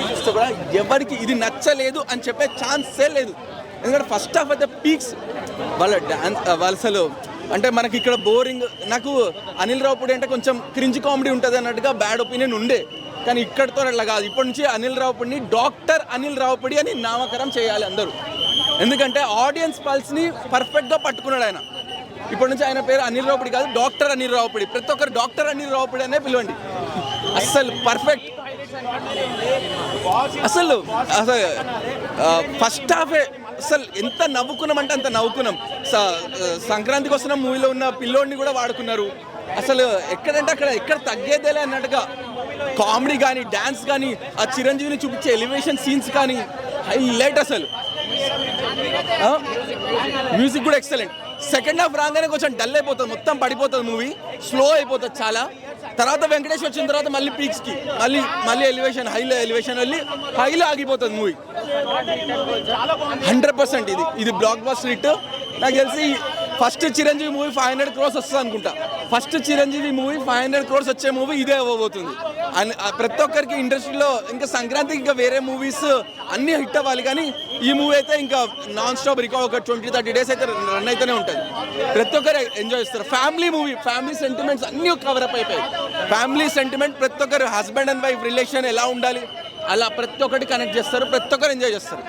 Movie చూస్తే కూడా ఎవరికి ఇది నచ్చలేదు అని చెప్పే ఛాన్సే లేదు. ఎందుకంటే ఫస్ట్ హాఫ్ ద పీక్స్ వాళ్ళ డాన్స్ వాళ్ళ అసలు అంటే మనకి ఇక్కడ బోరింగ్ నాకు అనిల్ రావుపూడి అంటే కొంచెం క్రింజ్ కామెడీ ఉంటుంది అన్నట్టుగా బ్యాడ్ ఒపీనియన్ ఉండే. కానీ ఇక్కడితో అట్లా కాదు. ఇప్పటి నుంచి అనిల్ రావుపూడిని డాక్టర్ అనిల్ రావుపూడి అని నామకరం చేయాలి అందరూ. ఎందుకంటే ఆడియన్స్ పల్స్ని పర్ఫెక్ట్గా పట్టుకున్నాడు ఆయన. ఇప్పటి నుంచి ఆయన పేరు అనిల్ రావుపూడి కాదు డాక్టర్ అనిల్ రావుపూడి ప్రతి ఒక్కరు డాక్టర్ అనిల్ రావుపూడి అనే పిలవండి. అస్సలు పర్ఫెక్ట్ అసలు అసలు ఫస్ట్ హాఫే అసలు ఎంత నవ్వుకున్నాం అంటే అంత నవ్వుకున్నాం. సంక్రాంతికి వస్తున్న మూవీలో ఉన్న పిల్లోడిని కూడా వాడుకున్నారు. అసలు ఎక్కడంటే అక్కడ ఎక్కడ తగ్గేదేలే అన్నట్టుగా. కామెడీ కానీ డ్యాన్స్ కానీ ఆ చిరంజీవిని చూపించే ఎలివేషన్ సీన్స్ కానీ హైలైట్ అసలు. మ్యూజిక్ కూడా ఎక్సలెంట్. సెకండ్ హాఫ్ రాగానే కొంచెం డల్ అయిపోతుంది మొత్తం పడిపోతుంది మూవీ. స్లో అయిపోతుంది చాలా. తర్వాత వెంకటేష్ వచ్చిన తర్వాత మళ్ళీ పీక్స్కి మళ్ళీ మళ్ళీ ఎలివేషన్ హైలో ఎలివేషన్ వెళ్ళి హైలో ఆగిపోతుంది మూవీ హండ్రెడ్ పర్సెంట్ ఇది. ఇది బ్లాక్ బస్టర్ హిట్ నాకు తెలిసి first Chiranjeevi movie five hundred crores వస్తుంది అనుకుంటా. First Chiranjeevi movie five hundred crores వచ్చే మూవీ ఇదే అవ్వబోతుంది. ప్రతి ఒక్కరికి ఇండస్ట్రీలో ఇంకా సంక్రాంతి ఇంకా వేరే మూవీస్ అన్నీ హిట్ అవ్వాలి. కానీ ఈ మూవీ అయితే ఇంకా నాన్ స్టాప్ రికార్డ్ ఒక ట్వంటీ థర్టీ డేస్ అయితే రన్ అయితేనే ఉంటుంది. ప్రతి ఒక్కరు ఎంజాయ్ చేస్తారు. ఫ్యామిలీ మూవీ ఫ్యామిలీ సెంటిమెంట్స్ అన్నీ కవరప్ అయిపోయాయి. ఫ్యామిలీ సెంటిమెంట్ ప్రతి ఒక్కరు హస్బెండ్ అండ్ వైఫ్ రిలేషన్ ఎలా ఉండాలి? అలా ప్రతి ఒక్కటి కనెక్ట్ చేస్తారు ప్రతి ఒక్కరు ఎంజాయ్ చేస్తారు.